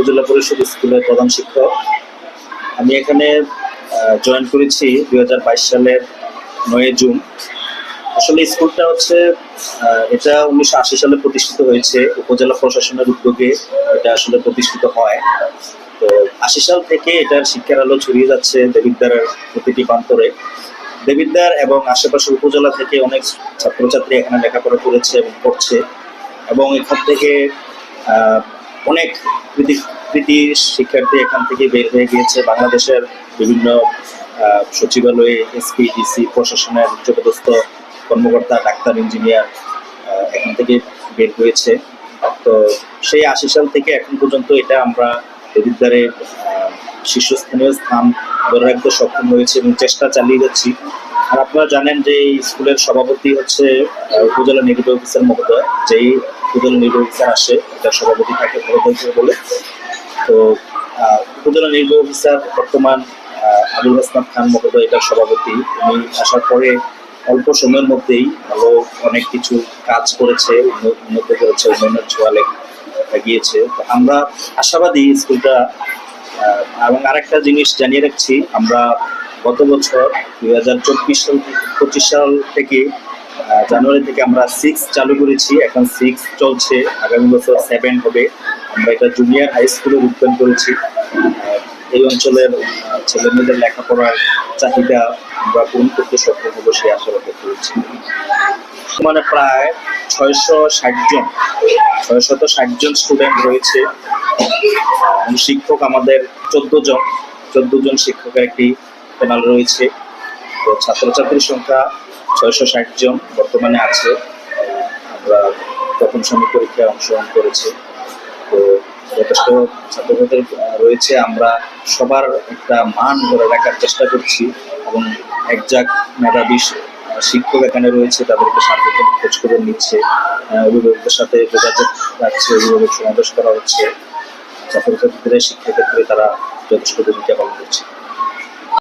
উপজেলা পরিষদ স্কুলের প্রধান শিক্ষক। আমি এখানে জয়েন করেছি দুই হাজার বাইশ সালের নয় জুন। আসলে স্কুলটা হচ্ছে এটা উনিশশো আশি সালে প্রতিষ্ঠিত হয়েছে। উপজেলা প্রশাসনের উদ্যোগে এটা আসলে প্রতিষ্ঠিত হয়। তো আশি সাল থেকে এটার শিক্ষার আলো ছড়িয়ে যাচ্ছে দেবিদ্বারের প্রতিটি প্রান্তরে। দেবিদ্বার এবং আশেপাশের উপজেলা থেকে অনেক ছাত্রছাত্রী এখানে লেখাপড়া করেছে এবং পড়ছে। এবং এখান থেকে অনেক কৃতি কৃতি শিক্ষার্থী এখান থেকে বের হয়ে গিয়েছে। বাংলাদেশের বিভিন্ন সচিবালয়ে এসপি ডিসি প্রশাসনের উচ্চপদস্থ কর্মকর্তা ডাক্তার ইঞ্জিনিয়ার এখান থেকে বের হয়েছে। তো সেই আশি সাল থেকে এখন পর্যন্ত এটা আমরা আহ, শীর্ষস্থানীয় স্থান ধরে রাখতে সক্ষম হয়েছে এবং চেষ্টা চালিয়ে যাচ্ছি। আর আপনারা জানেন যে এই স্কুলের সভাপতি হচ্ছে উপজেলা নির্বাহী অফিসার মহোদয় যেই উপজেলা নির্বাহী অফিসার আসে, এটা সভাপতি থাকে হিসেবে বলে। তো উপজেলা নির্বাহী অফিসার বর্তমান আবুল হাসনাত খান মহোদয় এটার সভাপতি। উনি আসার পরে অল্প সময়ের মধ্যেই ভালো অনেক কিছু কাজ করেছে, উন্নত করেছে, উন্নয়নের ছোঁয়ালে গিয়েছে তো আমরা আশাবাদী স্কুলটা এবং আরেকটা জিনিস জানিয়ে রাখছি, আমরা গত বছর দুই হাজার চব্বিশ সাল, পঁচিশ সাল থেকে জানুয়ারি থেকে আমরা সিক্স চালু করেছি, এখন সিক্স চলছে। আগামী বছর সেভেন হবে। আমরা এটা জুনিয়র হাই স্কুলে রূপায়ণ করেছি। এই অঞ্চলের ছেলেমেয়েদের লেখাপড়ার চাহিদা আমরা পূরণ করতে সক্ষম হব সেই আশাবাদ করেছি। মানে প্রায় ছয়শো ষাট জন, ছয়শত ষাট জন স্টুডেন্ট রয়েছে। শিক্ষক আমাদের চোদ্দ জন চোদ্দ জন শিক্ষকের একটি প্যানেল রয়েছে। তো ছাত্রছাত্রীর সংখ্যা ছয়শো ষাট জন বর্তমানে আছে। আমরা প্রথম শ্রেণি পরীক্ষায় অংশগ্রহণ করেছি। তো যথেষ্ট ছাত্রছাত্রী রয়েছে। আমরা সবার একটা মান ধরে রাখার চেষ্টা করছি এবং একজাক মেধাবী শিক্ষক এখানে রয়েছে, তাদেরকে সার্বক্ষণ খোঁজ খবর নিচ্ছে অভিভাবকদের সাথে যোগাযোগ রাখছে, অভিভাবক সমাবেশ করা হচ্ছে। ছাত্রছাত্রীদের, শিক্ষাক্ষেত্রে তারা যথেষ্ট ভূমিকা পালন করছে।